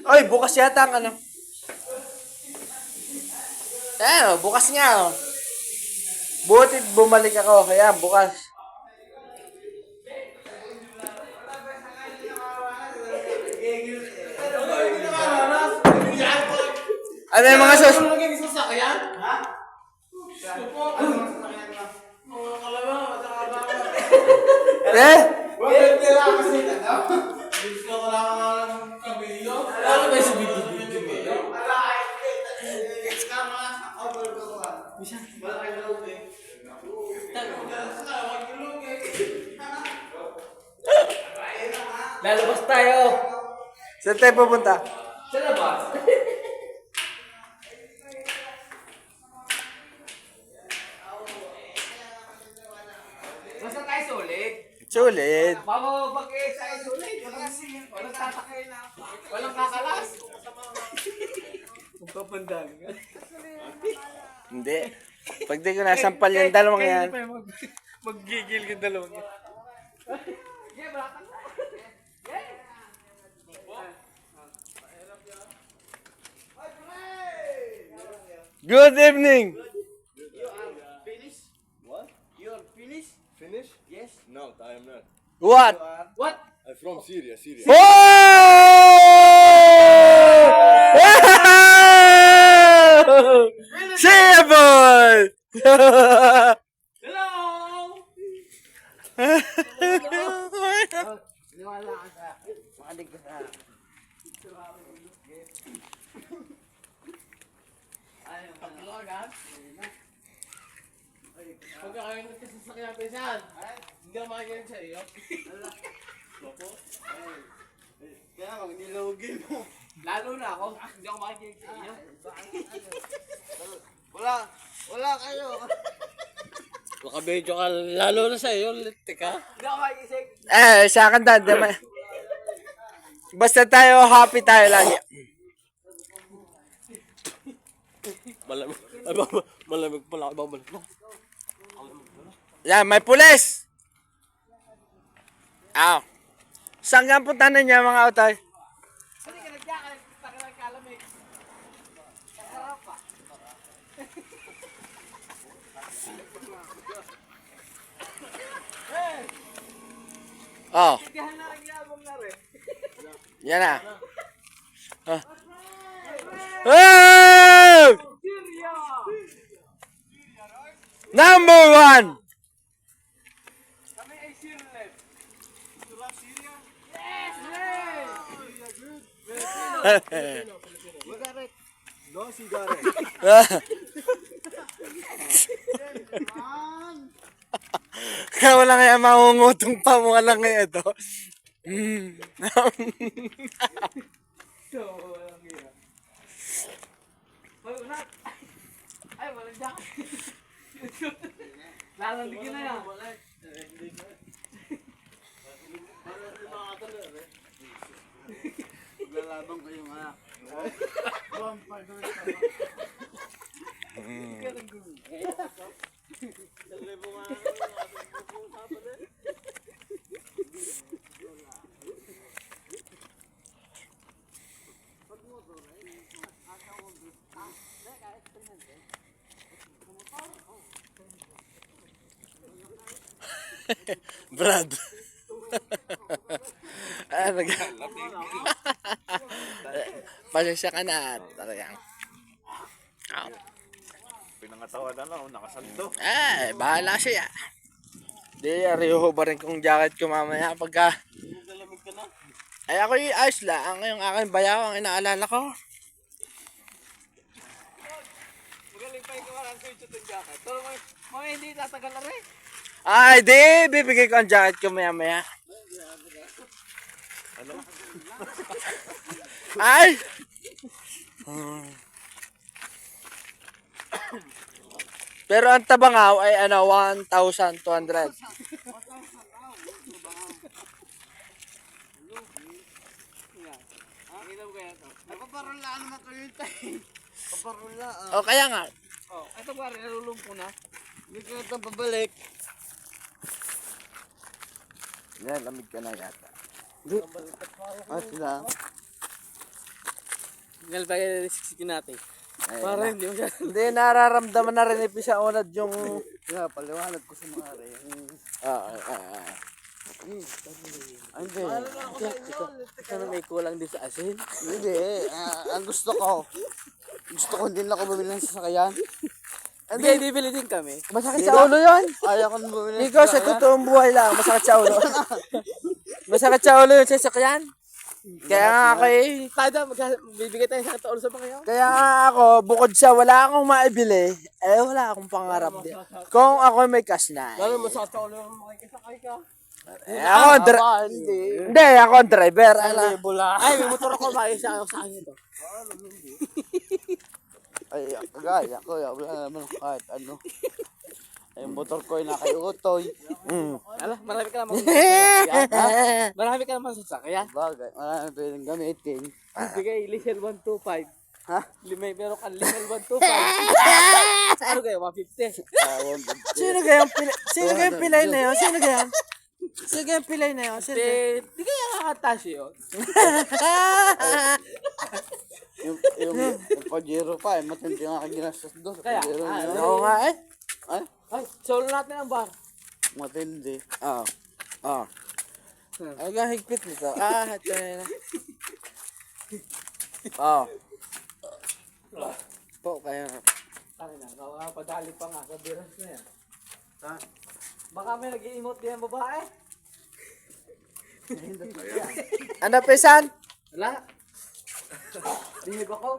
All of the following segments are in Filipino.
Oy, bukas yata ang ano. Ayan, oh, bukas nga, oh. Butit bumalik ako, kaya bukas. Ano yung mga sus? Ano naging sasakyan? Ha? Ano? Mga kalabaw. Eh? Ba sa video-video ngayon? Ala, ay, kama, ako ba ko ba? Wala loob eh. Lalabas tayo. Saan tayo pupunta? Sa labas. Bababag eh tayo sulit. Walang, tatakay na. Walang kakalas. Magpapandang. Hindi. Pag di ko nasampal yung dalawang yan. Maggigil yung dalawang yan. Good evening! What? What? I'm from Syria, Syria. Oh! Syria boy! Hello! Ako makikinig sa iyo. Kaya mag nilawagin mo. Lalo na ako, hindi ako makikinig sa iyo. Wala. Wala kayo. Makabidyo ka, lalo na sa iyo, teka. Hindi ako makikisig. Eh, sa akin dad, may... Basta tayo, happy tayo lagi. Malamig, ay, malamig pala ako, babalik mo. Yan, may pulis! Aw. Saan nga puntahan niya mga pa. Oh, yan na. Ah. Oh! Syria! Number one! Kami ay Sirlet. No cigarette. Kaya wala kaya mangungutong pa mo lang kaya ito. Mm. So, walang iya. Hoy, unat! Ay, walang jacket. Lalandigin na yan. Lalabang kayo mga. Brad. ah, nag... Pasensya ka na. Talagang. Ah, Pinangatawa na lang, nakasanto. Eh, bahala siya. Di, ariho ba rin kong jacket ko mamaya pagka... Ay, ako yung ayos lang. Yung aking bayaw ang inaalala ko. Magaling pa yung kawalan ko yung jacket. Pero mga, mga hindi tatagal na rin. Ay, di, bibigay ko ang jacket ko maya maya. Ano? Ay! Hmm. Pero ang tabangaw ay ano, 1,200. Nakita mo kaya ito? Napaparula naman kayo yung tayo. Paparula ah. O kaya nga, Oh, ito pare, nalulong ko na. Hindi ko na itong pabalik. yan, lamig ka na yata. Ah, sila. Nalpay na siksiki natin. Ayun Para na. hindi mo siya. Hindi, nararamdaman na rin ni sa unad yung... Kaya paliwanag ko sa mga re. Ah, ah, ah, ah. Hindi. Sana may kulang din sa asin. Hindi. ah, ang gusto ko. Gusto ko din ako bumili ng sasakyan. Hindi, bibili din kami. Masakit sa ulo yun. Ayaw ko bumili ng Ikaw sa totoong buhay lang, masakit sa ulo. masakit sa ulo yung sasakyan. Kaya nga ako eh, Tada, bibigay tayo sa taon sa mga yun. kaya nga ako, bukod sa wala akong maibili, eh wala akong pangarap din. Kung ako may cash na. eh. Lalo masakit sa ulo yung makikisakay ka. Eh, ako, Ah, hindi. hindi, ako ang driver. Ala. Ay, may motor ako, makikisakay ako sa akin ito. Ay, kagaya ko. Wala naman kahit ano. Yung motor ko ay nakayutoy. Mm. Ala, marami ka naman. Marami ka naman sasakyan. Bagay. Wala na pwedeng gamitin. Bigay, Lichel 125. Ha? Limay, meron ka Lichel 125. ano kayo, 150? Tawag. Sino kayang pilay? Sino kayang pilay na yun? Sino kayang? Sino kayang pilay na yun? Sino kayang? Di, di kaya nakakatas yun. Yung, yung, yung Pajero pa eh. Matindi ang aking ginastos doon. sa Kaya, Pajero ah, na yun. Oo nga eh. Ay, Ay, solo natin ang bar. matindi. Oo. Oo. Ay, ang higpit nito. Ah, ito na. Oo. Po, kaya Tangin na, nakapadali pa nga sa biras na yan. Ha? Baka may nag-i-emote din ang babae. Ano, pesan? Wala. Bihib ako.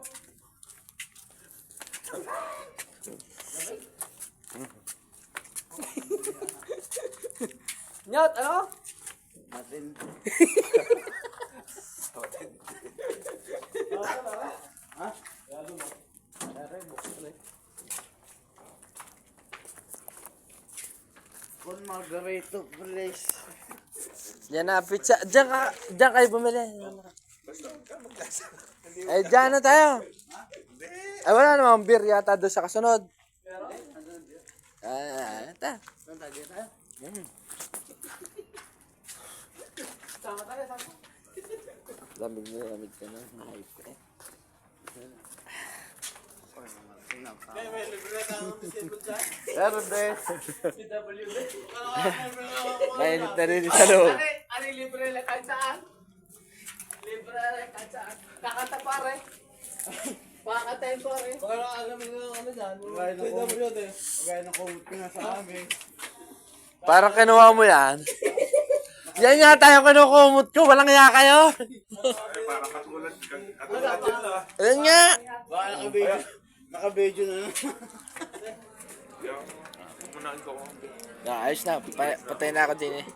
Nyot, ano? Matindi. Con Margarito, please. Yan na, pizza. Diyan ka, diyan kayo bumili. Eh, diyan na tayo. Ay, wala namang beer yata doon sa kasunod. Ah, ito. Mm. Sama tayo, sama. Lamig na, lamig ka na. Hype eh. Pero des, Mainit na rin sa loob. Are libre lang kahit saan. Libre lang kahit saan. Kakanta pare. Pakatayin pare. Baka nakagamin na ano dyan. gaya ng kumot, gaya ng kumot ko nga sa amin. Parang kinuha mo yan. Yan nga tayo kinukumot ko. Walang iya kayo. Yan nga. Baka naka-video, naka-video na lang. Ah, ayos na. Pa- patay na ako din eh.